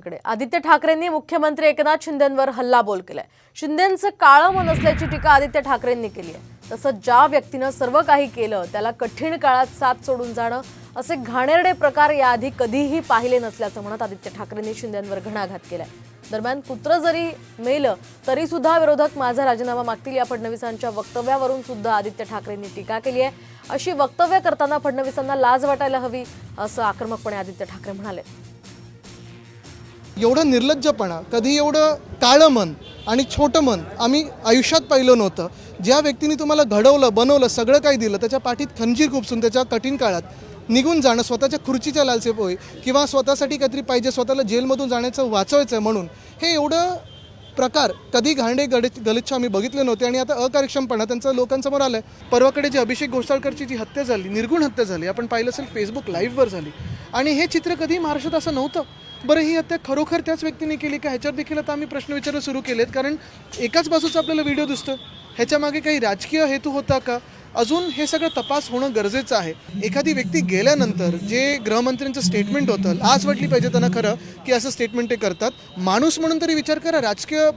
बातमीकडे आदित्य ठाकरेंनी मुख्यमंत्री एकनाथ शिंदेंवर हल्लाबोल केलाय. शिंदेंचं काळं मन असल्याची टीका आदित्य ठाकरेंनी केली आहे. तसंच ज्या व्यक्तीनं सर्व काही केलं त्याला कठीण काळात साथ सोडून जाणं असे घाणेरडे प्रकार याआधी कधीही पाहिले नसल्याचं म्हणत आदित्य ठाकरेंनी शिंदेंवर घणाघात केलाय. दरम्यान पुत्र जरी मेलं तरी सुद्धा विरोधक माझा राजीनामा मागतील या फडणवीसांच्या वक्तव्यावरून सुद्धा आदित्य ठाकरेंनी टीका केली आहे. अशी वक्तव्य करताना फडणवीसांना लाज वाटायला हवी असं आक्रमकपणे आदित्य ठाकरे म्हणाले. एवढं निर्लज्जपणा कधी एवढं काळं मन आणि छोटं मन आम्ही आयुष्यात पाहिलं नव्हतं. ज्या व्यक्तीने तुम्हाला घडवलं बनवलं सगळं काही दिलं त्याच्या पाठीत खंजीर खुपसून त्याच्या कठीण काळात निघून जाणं स्वतःच्या खुर्चीच्या लालसेपोई किंवा स्वतःसाठी काहीतरी पाहिजे स्वतःला जेलमधून जाण्याचं वाचवायचं आहे म्हणून. हे एवढं प्रकार कधी घाणडे गडे गलिच्छ आम्ही बघितले नव्हते आणि आता अकार्यक्षमपणा त्यांचं लोकांसमोर आलं आहे परवाकडे जी अभिषेक घोसाळकरची जी हत्या झाली निर्गुण हत्या झाली आपण पाहिलं असेल फेसबुक लाईव्हवर झाली. आणि हे चित्र कधी महाराष्ट्रात असं नव्हतं. बरं ही हत्या खरोखर त्याच व्यक्तीने केली का? ह्याच्यावर देखील आता आम्ही प्रश्न विचारणं सुरू केलेत. कारण एकाच बाजूचा आपल्याला व्हिडिओ दिसतो. ह्याच्यामागे काही राजकीय हेतू होता का? अजून हे सगळं तपास होणं गरजेचं आहे. एखादी व्यक्ती गेल्यानंतर जे गृहमंत्र्यांचं स्टेटमेंट होतं आज वाटली पाहिजे त्यांना खरं की असं स्टेटमेंट ते करतात. माणूस म्हणून तरी विचार करा. राजकीय